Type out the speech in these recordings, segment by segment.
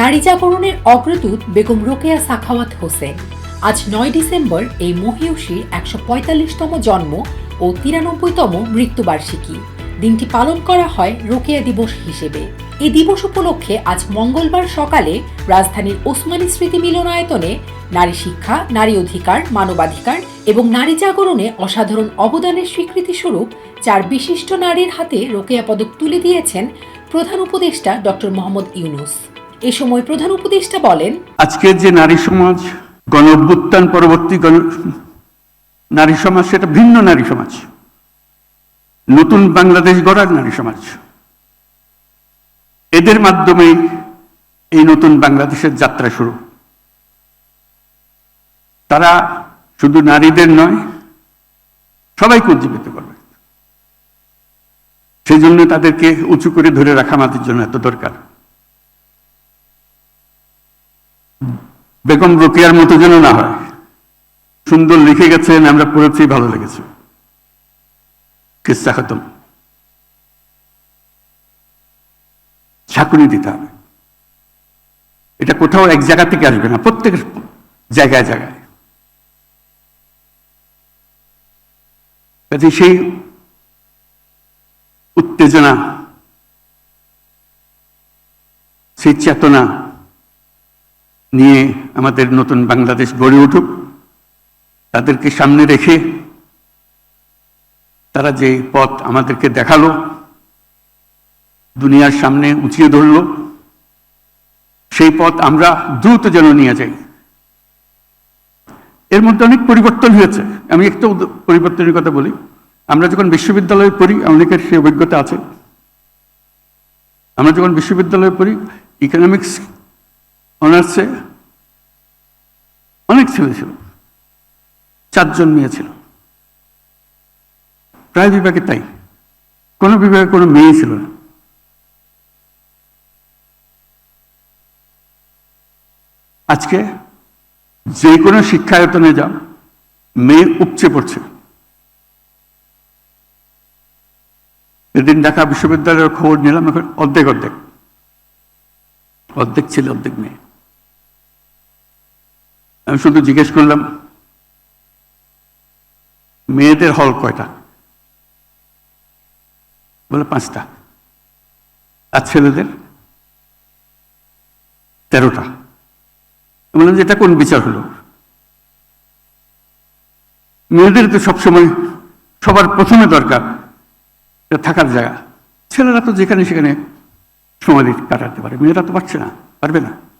নারী জাগরণের অগ্রদূত বেগম রোকেয়া সাখাওয়াত হোসেন। আজ নয় ডিসেম্বর এই মহিয়সীর একশো পঁয়তাল্লিশতম জন্ম ও তিরানব্বইতম মৃত্যুবার্ষিকী। দিনটি পালন করা হয় রোকেয়া দিবস হিসেবে। এই দিবস উপলক্ষে আজ মঙ্গলবার সকালে রাজধানীর ওসমানী স্মৃতি মিলনায়তনে নারী শিক্ষা, নারী অধিকার, মানবাধিকার এবং নারী জাগরণে অসাধারণ অবদানের স্বীকৃতি স্বরূপ চার বিশিষ্ট নারীর হাতে রোকেয়া পদক তুলে দিয়েছেন প্রধান উপদেষ্টা ডক্টর মোহাম্মদ ইউনুস। এ সময় প্রধান উপদেষ্টা বলেন, আজকের যে নারী সমাজ, গণ অভ্যুত্থান পরবর্তী গণ, নারী সমাজ, সেটা ভিন্ন নারী সমাজ। নতুন বাংলাদেশ গড়ার নারী সমাজ। এদের মাধ্যমে এই নতুন বাংলাদেশের যাত্রা শুরু। তারা শুধু নারীদের নয়, সবাইকে উজ্জীবিত করবে। সেই জন্য তাদেরকে উঁচু করে ধরে রাখা আমাদের জন্য এত দরকার। বেগম রোকেয়ার মতো যেন না হয়। সুন্দর লিখে গেছেন, আমরা পড়েছি, ভালো লেগেছে। কিস্সা খতম। ঝাঁকুনি দিতে হবে। এটা কোথাও এক জায়গা থেকে আসবে না, প্রত্যেক জায়গায় জায়গায়। কাজে সেই উত্তেজনা, সেই চেতনা নিয়ে আমাদের নতুন বাংলাদেশ গড়ে উঠুক, তাদেরকে সামনে রেখে তারা যে পথ আমাদেরকে দেখাল, দুনিয়ার সামনে উঁচিয়ে ধরল, সেই পথ আমরা দ্রুত যেন নিয়ে যাই। এর মধ্যে অনেক পরিবর্তন হয়েছে। আমি একটু পরিবর্তনের কথা বলি। আমরা যখন বিশ্ববিদ্যালয়ে পড়ি, অনেকের সেই অভিজ্ঞতা আছে। আমরা যখন বিশ্ববিদ্যালয়ে পড়ি ইকোনমিক্স অনার্সে অনেক ছেলে ছিল, চারজন মেয়ে ছিল। প্রায় বিভাগে তাই, কোনো বিভাগে কোনো মেয়ে ছিল না। আজকে যে কোনো শিক্ষায়তনে যাও, মেয়ে উপচে পড়ছে। এদিন ঢাকা বিশ্ববিদ্যালয়ের খবর নিলাম, এখন অর্ধেক অর্ধেক। অর্ধেক ছেলে, অর্ধেক মেয়ে। আমি শুধু জিজ্ঞেস করলাম, মেয়েদের হল কয়টা? বলে পাঁচটা। আর ছেলেদের? তেরোটা। বললাম যে এটা কোন বিচার হলো? মেয়েদের তো সবসময় সবার প্রথমে দরকার থাকার জায়গা। ছেলেরা তো যেখানে সেখানে সময় কাটাতে পারে। মেয়েরা তো পারছে না, পারবে না।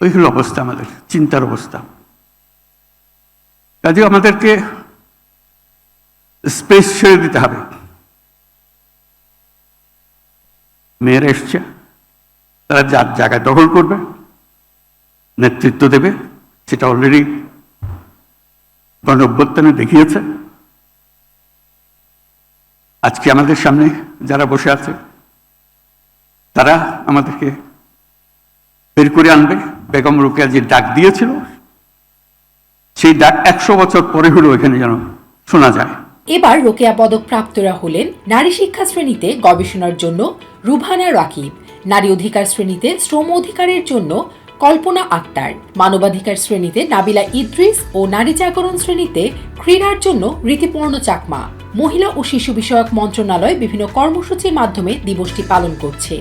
ওই হলো অবস্থা আমাদের, চিন্তার অবস্থা। কাজে আমাদেরকে স্পেস ছেড়ে দিতে হবে। মেয়েরা এসছে, তারা যার জায়গায় দখল করবে, নেতৃত্ব দেবে, সেটা অলরেডি গণ দেখিয়েছে। আজকে আমাদের সামনে যারা বসে আছে, তারা আমাদেরকে বের করে আনবে। বেগম রোকেয়া যে ডাক দিয়েছিল, সেই ডাক একশো বছর পরে হলেও এখানে যেন শোনা যায়। এবার রোকেয়া পদক প্রাপ্তরা হলেন নারী শিক্ষা শ্রেণীতে গবেষণার জন্য রুভানা রাকিব, নারী অধিকার শ্রেণীতে শ্রম অধিকারের জন্য কল্পনা আক্তার, মানবাধিকার শ্রেণীতে নাবিলা ইদ্রিস ও নারী জাগরণ শ্রেণীতে ক্রীড়ার জন্য রীতিপূর্ণ চাকমা। মহিলা ও শিশু বিষয়ক মন্ত্রণালয় বিভিন্ন কর্মসূচির মাধ্যমে দিবসটি পালন করছে।